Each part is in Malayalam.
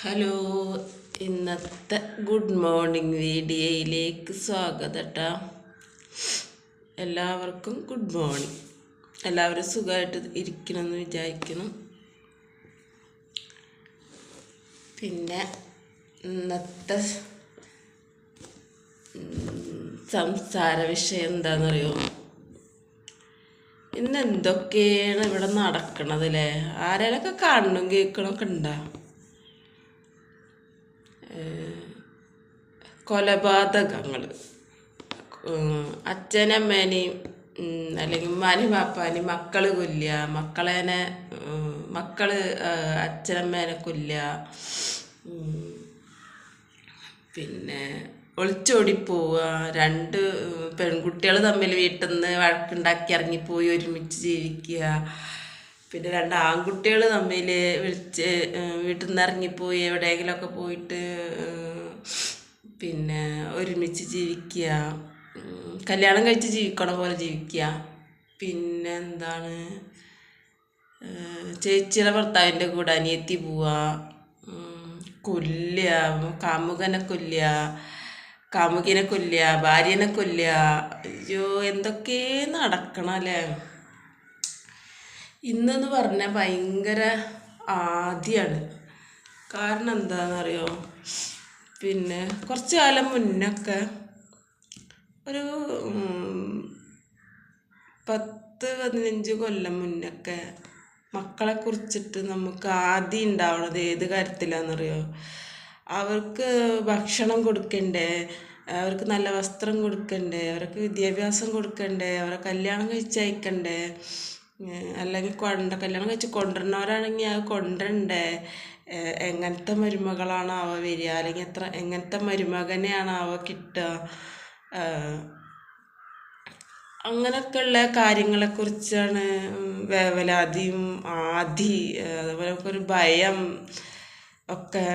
ഹലോ ഇന്നത്തെ ഗുഡ് മോർണിംഗ് വീഡിയോയിലേക്ക് സ്വാഗതം കേട്ടോ എല്ലാവർക്കും ഗുഡ് മോർണിംഗ്. എല്ലാവരും സുഖമായിട്ട് ഇരിക്കണമെന്ന് വിചാരിക്കണം പിന്നെ ഇന്നത്തെ സംസാര വിഷയം എന്താണെന്നറിയോ? ഇന്ന് എന്തൊക്കെയാണ് ഇവിടെ നടക്കണത് ആരെയൊക്കെ കാണണം കേൾക്കണമൊക്കെ ഉണ്ടോ? കൊലപാതകങ്ങൾ. അച്ഛനമ്മേനെയും അല്ലെങ്കിൽ ഉമ്മാനെയും പാപ്പാനെയും മക്കൾ കൊല്ലുക മക്കളേനെ മക്കൾ അച്ഛനമ്മേനെ കൊല്ലുക പിന്നെ ഒളിച്ചോടി പോവുക രണ്ട് പെൺകുട്ടികൾ തമ്മിൽ വീട്ടിൽ നിന്ന് വഴക്കുണ്ടാക്കി ഇറങ്ങിപ്പോയി ഒരുമിച്ച് ജീവിക്കുക പിന്നെ രണ്ട് ആൺകുട്ടികൾ തമ്മിൽ വിളിച്ച് വീട്ടിൽ നിന്ന് ഇറങ്ങിപ്പോയി എവിടെയെങ്കിലുമൊക്കെ പോയിട്ട് പിന്നെ ഒരുമിച്ച് ജീവിക്കുക. കല്യാണം കഴിച്ച് ജീവിക്കണ പോലെ ജീവിക്കുക. പിന്നെ എന്താണ്? ചേച്ചിയുടെ ഭർത്താവിന്റെ കൂടെ അനിയത്തി പോവുക. കൊല്ലുക. കാമുകനെ കൊല്ലുക. കാമുകിനെ കൊല്ലുക. ഭാര്യനെ കൊല്ലുക. അയ്യോ എന്തൊക്കെ നടക്കണം അല്ലേ? ഇന്നെന്ന് പറഞ്ഞാൽ ഭയങ്കര ആദ്യമാണ് കാരണം എന്താണെന്നറിയോ പിന്നെ കുറച്ച് കാലം മുന്നൊക്കെ ഒരു പത്ത് പതിനഞ്ച് കൊല്ലം മുന്നൊക്കെ മക്കളെ കുറിച്ചിട്ട് നമുക്ക് ആദ്യം ഉണ്ടാവണത് ഏത് കാര്യത്തിലാണെന്നറിയോ അവർക്ക് ഭക്ഷണം കൊടുക്കണ്ടേ? അവർക്ക് നല്ല വസ്ത്രം കൊടുക്കണ്ടേ? അവർക്ക് വിദ്യാഭ്യാസം കൊടുക്കണ്ടേ? അവരെ കല്യാണം കഴിച്ചയക്കണ്ടേ? അല്ലെങ്കിൽ കൊണ്ട കല്യാണം കഴിച്ച് കൊണ്ടുവരണവരാണെങ്കിൽ അത് കൊണ്ടുവരണ്ടേ? എങ്ങനത്തെ മരുമകളാണ് അവ വരിക? അല്ലെങ്കിൽ എത്ര എങ്ങനത്തെ മരുമകനെയാണ് അവ കിട്ടുക? അങ്ങനെയൊക്കെയുള്ള കാര്യങ്ങളെക്കുറിച്ചാണ് വേവലാതിയും ആദി അതുപോലെ ഒരു ഭയം ഒക്കെ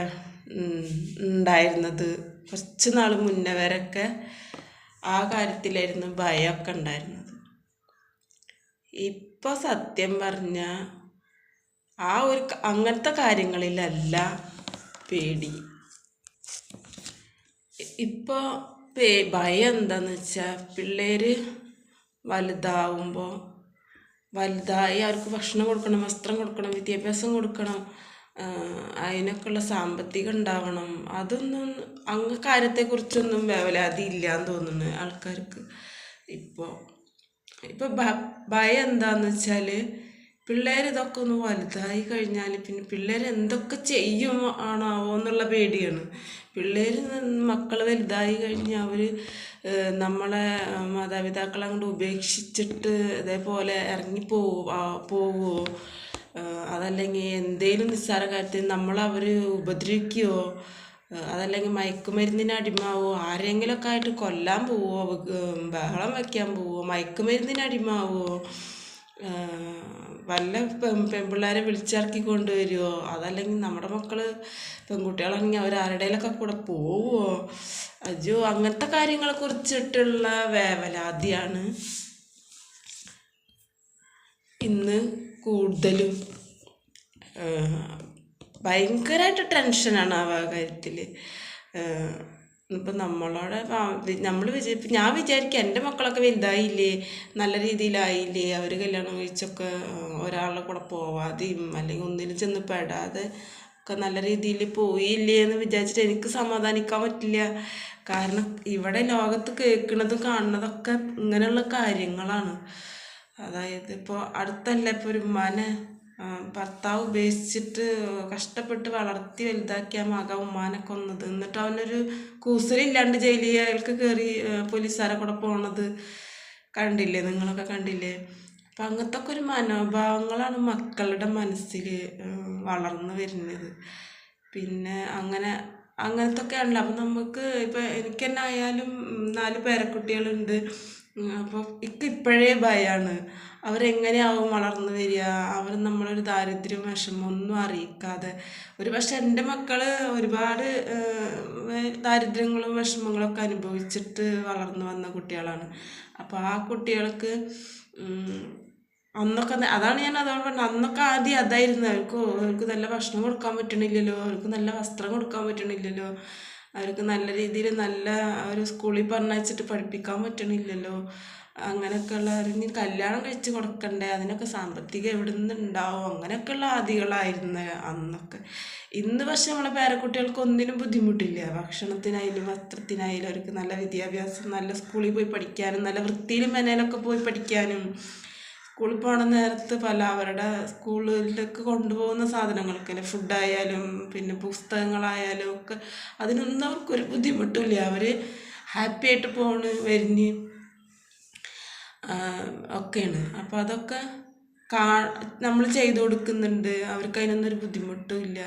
ഉണ്ടായിരുന്നത്. കുറച്ച് നാൾ മുന്നേ വരെയൊക്കെ ആ കാര്യത്തിലായിരുന്നു ഭയമൊക്കെ ഉണ്ടായിരുന്നത്. ഇപ്പോൾ സത്യം പറഞ്ഞാൽ ആ ഒരു അങ്ങനത്തെ കാര്യങ്ങളിലല്ല പേടി. ഇപ്പോൾ പേ ഭയം എന്താന്ന് വെച്ചാൽ പിള്ളേർ വലുതാവുമ്പോൾ വലുതായി അവർക്ക് ഭക്ഷണം കൊടുക്കണം വസ്ത്രം കൊടുക്കണം വിദ്യാഭ്യാസം കൊടുക്കണം അതിനൊക്കെയുള്ള സാമ്പത്തികം ഉണ്ടാവണം. അതൊന്നും അങ്ങ് കാര്യത്തെക്കുറിച്ചൊന്നും വേവലാതി ഇല്ലാന്ന് തോന്നുന്നു ആൾക്കാർക്ക് ഇപ്പോൾ ഇപ്പോൾ ഭയം എന്താന്ന് വെച്ചാൽ പിള്ളേർ ഇതൊക്കെ ഒന്ന് വലുതായി കഴിഞ്ഞാൽ പിന്നെ പിള്ളേർ എന്തൊക്കെ ചെയ്യും ആണാവോ എന്നുള്ള പേടിയാണ്. പിള്ളേർ മക്കൾ വലുതായി കഴിഞ്ഞാൽ അവർ നമ്മളെ മാതാപിതാക്കളെ അങ്ങോട്ട് ഉപേക്ഷിച്ചിട്ട് ഇതേപോലെ ഇറങ്ങി പോവോ അതല്ലെങ്കിൽ എന്തെങ്കിലും നിസ്സാര കാര്യത്തിൽ നമ്മളവർ ഉപദ്രവിക്കുമോ അതല്ലെങ്കിൽ മയക്കുമരുന്നിന് അടിമാവോ ആരെങ്കിലുമൊക്കെ ആയിട്ട് കൊല്ലാൻ പോവോ? ബഹളം വയ്ക്കാൻ പോവോ? മയക്കുമരുന്നിന് അടിമാവോ വല്ല പെൺ പെൺപിള്ളേരെ വിളിച്ചിറക്കി കൊണ്ടുവരുമോ അതല്ലെങ്കിൽ നമ്മുടെ മക്കൾ പെൺകുട്ടികളാണെങ്കിൽ അവർ ആരുടെയിലൊക്കെ കൂടെ പോവുമോ അജു അങ്ങനത്തെ കാര്യങ്ങളെ കുറിച്ചിട്ടുള്ള വേവലാതിയാണ് ഇന്ന് കൂടുതലും ഭയങ്കരമായിട്ട് ടെൻഷനാണ് ആ കാര്യത്തിൽ ഇപ്പം നമ്മളോട് നമ്മൾ വിചാ ഇപ്പം ഞാൻ വിചാരിക്കും എന്റെ മക്കളൊക്കെ വലുതായില്ലേ നല്ല രീതിയിലായില്ലേ അവർ കല്യാണം കഴിച്ചൊക്കെ ഒരാളുടെ കൂടെ പോവാതെയും അല്ലെങ്കിൽ ഒന്നിലും ചെന്ന് പെടാതെ ഒക്കെ നല്ല രീതിയിൽ പോയില്ലേ എന്ന് വിചാരിച്ചിട്ട് എനിക്ക് സമാധാനിക്കാൻ പറ്റില്ല. കാരണം ഇവിടെ ലോകത്ത് കേൾക്കുന്നതും കാണുന്നതൊക്കെ ഇങ്ങനെയുള്ള കാര്യങ്ങളാണ്. അതായത് ഇപ്പോൾ അടുത്തല്ല ഇപ്പോൾ ഒരു ആ, ഭർത്താവ് ഉപേക്ഷിച്ചിട്ട് കഷ്ടപ്പെട്ട് വളർത്തി വലുതാക്കിയ മക ഉമ്മാനെ കൊന്നത്. എന്നിട്ട് അവനൊരു കൂസലില്ലാണ്ട് ജയിലിൽ അയാൾക്ക് കയറി പോലീസുകാരെ കൂടെ പോണത് കണ്ടില്ലേ? നിങ്ങളൊക്കെ കണ്ടില്ലേ? അപ്പം അങ്ങനത്തെ ഒക്കെ ഒരു മനോഭാവങ്ങളാണ് മക്കളുടെ മനസ്സിൽ വളർന്നു വരുന്നത്. പിന്നെ അങ്ങനെ അങ്ങനത്തെ ഒക്കെ ആണല്ലോ അപ്പം നമുക്ക് ഇപ്പം എനിക്ക് തന്നെ ആയാലും നാല് പേരക്കുട്ടികളുണ്ട്. അപ്പോൾ ഇക്ക് ഇപ്പോഴേ ഭയമാണ് അവരെങ്ങനെയാവും വളർന്നു വരിക? അവർ നമ്മളൊരു ദാരിദ്ര്യം വിഷമം ഒന്നും അറിയിക്കാതെ. ഒരു പക്ഷെ എന്റെ മക്കൾ ഒരുപാട് ദാരിദ്ര്യങ്ങളും വിഷമങ്ങളൊക്കെ അനുഭവിച്ചിട്ട് വളർന്നു വന്ന കുട്ടികളാണ്. അപ്പോൾ ആ കുട്ടികൾക്ക് അന്നൊക്കെ അതാണ് ഞാൻ അതോട് പറഞ്ഞത് അന്നൊക്കെ ആദ്യം അതായിരുന്നു. അവർക്ക് അവർക്ക് നല്ല ഭക്ഷണം കൊടുക്കാൻ പറ്റണില്ലല്ലോ. അവർക്ക് നല്ല വസ്ത്രം കൊടുക്കാൻ പറ്റണില്ലല്ലോ. അവർക്ക് നല്ല രീതിയിൽ നല്ല ഒരു സ്കൂളിൽ പറഞ്ഞയച്ചിട്ട് പഠിപ്പിക്കാൻ പറ്റണില്ലല്ലോ. അങ്ങനെയൊക്കെയുള്ള ഇനി കല്യാണം കഴിച്ച് കൊടുക്കണ്ടേ? അതിനൊക്കെ സാമ്പത്തികം എവിടെ നിന്ന് ഉണ്ടാവും? അങ്ങനെയൊക്കെയുള്ള ആദികളായിരുന്നു അന്നൊക്കെ. ഇന്ന് പക്ഷെ നമ്മളെ പേരക്കുട്ടികൾക്ക് ഒന്നിനും ബുദ്ധിമുട്ടില്ല. ഭക്ഷണത്തിനായാലും വസ്ത്രത്തിനായാലും അവർക്ക് നല്ല വിദ്യാഭ്യാസം നല്ല സ്കൂളിൽ പോയി പഠിക്കാനും നല്ല വൃത്തിയിലും മെനയിലൊക്കെ പോയി പഠിക്കാനും സ്കൂളിൽ പോണ നേരത്ത് പല അവരുടെ സ്കൂളിലേക്ക് കൊണ്ടുപോകുന്ന സാധനങ്ങൾക്കല്ലേ? ഫുഡായാലും പിന്നെ പുസ്തകങ്ങളായാലും ഒക്കെ അതിനൊന്നും അവർക്കൊരു ബുദ്ധിമുട്ടില്ല അവർ ഹാപ്പി ആയിട്ട് പോണ് വരിഞ്ഞ് ഒക്കെയാണ്. അപ്പോൾ അതൊക്കെ കാ നമ്മൾ ചെയ്തു കൊടുക്കുന്നുണ്ട്. അവർക്ക് ഒരു ബുദ്ധിമുട്ടും ഇല്ല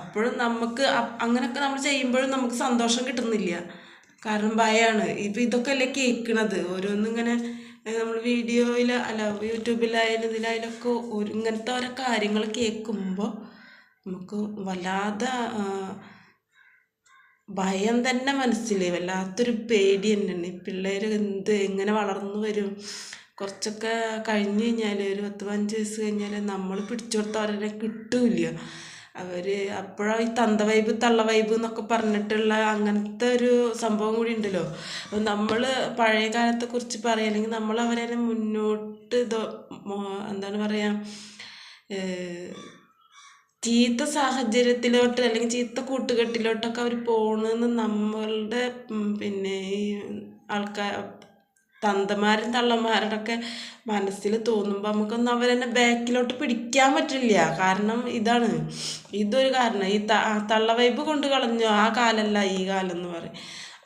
അപ്പോഴും നമുക്ക് അങ്ങനെയൊക്കെ നമ്മൾ ചെയ്യുമ്പോഴും നമുക്ക് സന്തോഷം കിട്ടുന്നില്ല. കാരണം ഭയമാണ് ഇപ്പം ഇതൊക്കെ അല്ലേ കേൾക്കണത് ഓരോന്നിങ്ങനെ നമ്മൾ വീഡിയോയിൽ അല്ല യൂട്യൂബിലായാലും ഇതിലായാലും ഒക്കെ ഒരു ഇങ്ങനത്തെ ഓരോ കാര്യങ്ങൾ കേൾക്കുമ്പോൾ നമുക്ക് വല്ലാതെ ഭയം തന്നെ മനസ്സിൽ വല്ലാത്തൊരു പേടി തന്നെയാണ്. ഈ പിള്ളേർ എന്ത് എങ്ങനെ വളർന്നു വരും? കുറച്ചൊക്കെ കഴിഞ്ഞ് കഴിഞ്ഞാൽ ഒരു പത്ത് പതിനഞ്ച് വയസ്സ് കഴിഞ്ഞാൽ നമ്മൾ പിടിച്ചു കൊടുത്ത അവരെ കിട്ടൂല അവർ അപ്പോഴാണ് ഈ തന്ത വൈബ് തള്ള വൈബ് എന്നൊക്കെ പറഞ്ഞിട്ടുള്ള അങ്ങനത്തെ ഒരു സംഭവം കൂടി ഉണ്ടല്ലോ. അപ്പം നമ്മൾ പഴയ കാലത്തെ കുറിച്ച് പറയുകയാണെങ്കിൽ നമ്മൾ അവരെ മുന്നോട്ട് എന്താണ് പറയുക ചീത്ത സാഹചര്യത്തിലോട്ട് അല്ലെങ്കിൽ ചീത്ത കൂട്ടുകെട്ടിലോട്ടൊക്കെ അവർ പോണെന്ന് നമ്മളുടെ പിന്നെ ഈ ആൾക്കാർ തന്തമാരും തള്ളമാരുടെ ഒക്കെ മനസ്സിൽ തോന്നുമ്പോൾ നമുക്കൊന്നും അവരെന്നെ ബാക്കിലോട്ട് പിടിക്കാൻ പറ്റില്ല. കാരണം ഇതാണ്. ഇതൊരു കാരണം. ഈ തള്ള വൈബ് കൊണ്ട് കളഞ്ഞു. ആ കാലല്ല ഈ കാലം എന്ന് പറയും.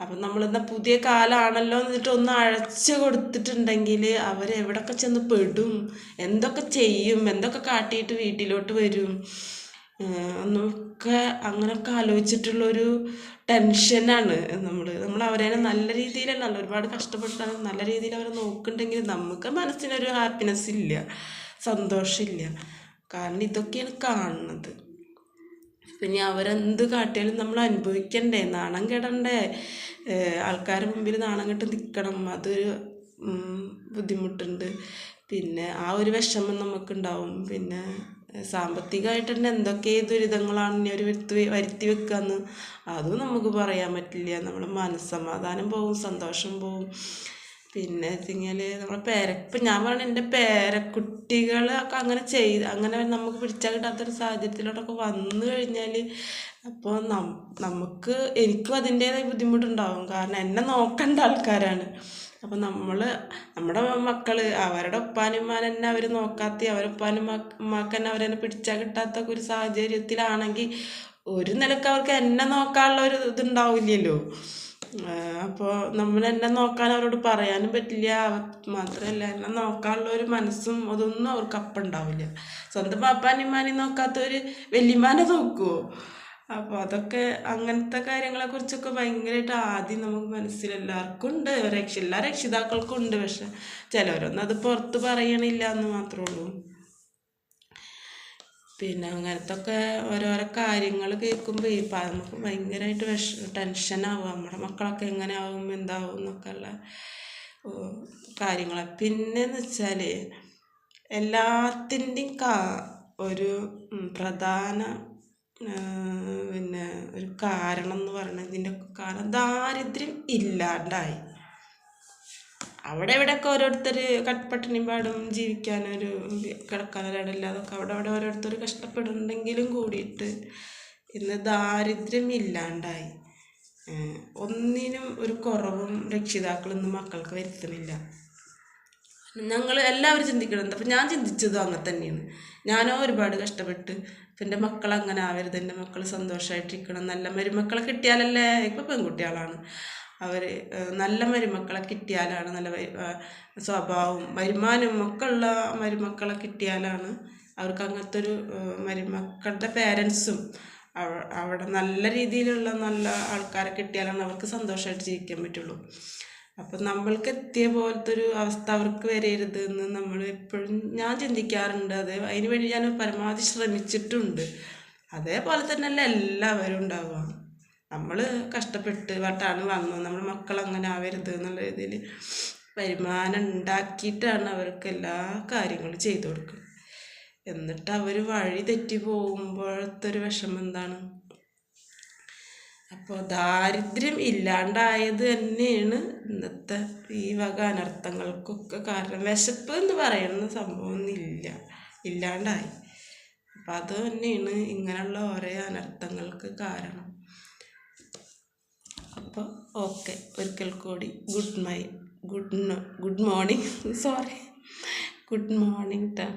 അപ്പം നമ്മളിന്ന് പുതിയ കാലമാണല്ലോ എന്നിട്ട് ഒന്ന് അഴച്ചു കൊടുത്തിട്ടുണ്ടെങ്കിൽ അവരെവിടൊക്കെ ചെന്ന് പെടും. എന്തൊക്കെ ചെയ്യും? എന്തൊക്കെ കാട്ടിയിട്ട് വീട്ടിലോട്ട് വരും? ഏഹ് എന്നൊക്കെ അങ്ങനെയൊക്കെ ആലോചിച്ചിട്ടുള്ളൊരു ടെൻഷനാണ് നമ്മൾ നമ്മൾ അവരെ നല്ല രീതിയിലല്ല ഒരുപാട് കഷ്ടപ്പെട്ടാണ് നല്ല രീതിയിൽ അവരെ നോക്കുന്നുണ്ടെങ്കിൽ നമുക്ക് മനസ്സിനൊരു ഹാപ്പിനെസ് ഇല്ല സന്തോഷമില്ല. കാരണം ഇതൊക്കെയാണ് കാണുന്നത്. പിന്നെ അവരെന്ത് കാട്ടിയാലും നമ്മൾ അനുഭവിക്കണ്ടേ? നാണം കെടണ്ടേ? ആൾക്കാരുടെ മുമ്പിൽ നാണം കെട്ട് നിൽക്കണം അതൊരു ബുദ്ധിമുട്ടുണ്ട്. പിന്നെ ആ ഒരു വിഷമം നമുക്കുണ്ടാവും. പിന്നെ സാമ്പത്തികമായിട്ട് തന്നെ എന്തൊക്കെ ദുരിതങ്ങളാണ് ഇനി അവർ വരുത്തി വരുത്തി വെക്കാന്ന് അതും നമുക്ക് പറയാൻ പറ്റില്ല. നമ്മുടെ മനസ്സമാധാനം പോവും സന്തോഷം പോവും. പിന്നെ വെച്ചാൽ നമ്മളെ പേര ഇപ്പം ഞാൻ പറഞ്ഞ എന്റെ പേരക്കുട്ടികളൊക്കെ അങ്ങനെ ചെയ്ത് അങ്ങനെ നമുക്ക് പിടിച്ചാൽ കിട്ടാത്തൊരു സാഹചര്യത്തിലോട്ടൊക്കെ വന്നു കഴിഞ്ഞാൽ അപ്പോൾ നമുക്ക് എനിക്കും അതിന്റേതായ ബുദ്ധിമുട്ടുണ്ടാവും. കാരണം എന്നെ നോക്കേണ്ട ആൾക്കാരാണ്. അപ്പം നമ്മൾ നമ്മുടെ മക്കൾ അവരുടെ ഉപ്പാനുമാൻ തന്നെ അവർ നോക്കാത്ത അവരുടെ ഉപ്പാനും ഉമ്മാക്ക് തന്നെ അവരെന്നെ പിടിച്ചാൽ കിട്ടാത്ത ഒരു സാഹചര്യത്തിലാണെങ്കിൽ ഒരു നിലയ്ക്ക് അവർക്ക് എന്നെ നോക്കാനുള്ള ഒരു ഇതുണ്ടാവില്ലല്ലോ. അപ്പോൾ നമ്മൾ എന്നെ നോക്കാൻ അവരോട് പറയാനും പറ്റില്ല. മാത്രമല്ല എന്നെ നോക്കാനുള്ള ഒരു മനസ്സും അതൊന്നും അവർക്ക് അപ്പം ഉണ്ടാവില്ല. സ്വന്തം പാപ്പാനിമാനെ ഒരു വല്യമാനെ നോക്കുമോ അപ്പോൾ അതൊക്കെ അങ്ങനത്തെ കാര്യങ്ങളെ കുറിച്ചൊക്കെ ഭയങ്കരമായിട്ട് ആദ്യം നമുക്ക് മനസ്സിൽ എല്ലാവർക്കും ഉണ്ട് രക്ഷ എല്ലാ രക്ഷിതാക്കൾക്കും ഉണ്ട്. പക്ഷെ ചിലവരൊന്നും അത് പുറത്ത് പറയണില്ല എന്ന് മാത്രമേ ഉള്ളൂ. പിന്നെ അങ്ങനത്തെ ഒക്കെ ഓരോരോ കാര്യങ്ങൾ കേൾക്കുമ്പോൾ ഈ പ- നമുക്ക് ഭയങ്കരമായിട്ട് വിഷ ടെൻഷനാവും നമ്മുടെ മക്കളൊക്കെ എങ്ങനെ ആവും എന്താവും എന്നൊക്കെ ഉള്ള കാര്യങ്ങൾ പിന്നെന്ന് വെച്ചാൽ എല്ലാത്തിന്റെയും കാ ഒരു പ്രധാന പിന്നെ ഒരു കാരണം എന്ന് പറയുന്നത് ഇതിന്റെ കാരണം ദാരിദ്ര്യം ഇല്ലാണ്ടായി. അവിടെ ഇവിടെയൊക്കെ ഓരോരുത്തർ കട്ടപ്പട്ടിണിയും പാടും ജീവിക്കാനൊരു കിടക്കാനൊരിടമില്ലാതൊക്കെ അവിടെ അവിടെ ഓരോരുത്തർ കഷ്ടപ്പെടുന്നുണ്ടെങ്കിലും കൂടിയിട്ട് ഇന്ന് ദാരിദ്ര്യം ഇല്ലാണ്ടായി. ഒന്നിനും ഒരു കുറവും രക്ഷിതാക്കളൊന്നും മക്കൾക്ക് വരുത്തുന്നില്ല. ഞങ്ങൾ എല്ലാവരും ചിന്തിക്കണം അപ്പം ഞാൻ ചിന്തിച്ചതും അങ്ങനെ തന്നെയാണ്. ഞാനോ ഒരുപാട് കഷ്ടപ്പെട്ട് ഇപ്പം എന്റെ മക്കൾ അങ്ങനെ ആവരുത് എന്റെ മക്കൾ സന്തോഷമായിട്ടിരിക്കണം നല്ല മരുമക്കളെ കിട്ടിയാലല്ലേ? ഇപ്പം പെൺകുട്ടികളാണ്. അവർ നല്ല മരുമക്കളെ കിട്ടിയാലാണ് നല്ല സ്വഭാവവും വരുമാനവും ഒക്കെ ഉള്ള മരുമക്കളെ കിട്ടിയാലാണ് അവർക്ക് അങ്ങനത്തെ ഒരു മരുമക്കളുടെ പേരൻസും അവിടെ നല്ല രീതിയിലുള്ള നല്ല ആൾക്കാരെ കിട്ടിയാലാണ് അവർക്ക് സന്തോഷമായിട്ട് ജീവിക്കാൻ പറ്റുള്ളൂ. അപ്പം നമ്മൾക്ക് എത്തിയ പോലത്തെ ഒരു അവസ്ഥ അവർക്ക് വരരുത് എന്ന് നമ്മൾ എപ്പോഴും ഞാൻ ചിന്തിക്കാറുണ്ട്. അത് അതിന് വേണ്ടി ഞാൻ പരമാവധി ശ്രമിച്ചിട്ടുണ്ട്. അതേപോലെ തന്നെയല്ല എല്ലാവരും ഉണ്ടാവുക. നമ്മൾ കഷ്ടപ്പെട്ട് വട്ടാണ് വന്നു നമ്മുടെ മക്കൾ അങ്ങനെ ആവരുത് എന്നുള്ള രീതിയിൽ വരുമാനം ഉണ്ടാക്കിയിട്ടാണ് അവർക്ക് എല്ലാ കാര്യങ്ങളും ചെയ്തു കൊടുക്കുന്നത്. എന്നിട്ട് അവർ വഴി തെറ്റി പോകുമ്പോഴത്തെ ഒരു വിഷമം എന്താണ്? അപ്പോൾ ദാരിദ്ര്യം ഇല്ലാണ്ടായത് തന്നെയാണ് ഇന്നത്തെ ഈ വക അനർത്ഥങ്ങൾക്കൊക്കെ കാരണം വിശപ്പ് എന്ന് പറയുന്ന സംഭവം ഇല്ല ഇല്ലാണ്ടായി. അപ്പം അത് തന്നെയാണ് ഇങ്ങനെയുള്ള ഓരോ അനർത്ഥങ്ങൾക്ക് കാരണം. അപ്പോൾ ഓക്കെ ഒരിക്കൽ കൂടി good my good good morning. Sorry. Good morning ട്ടാ.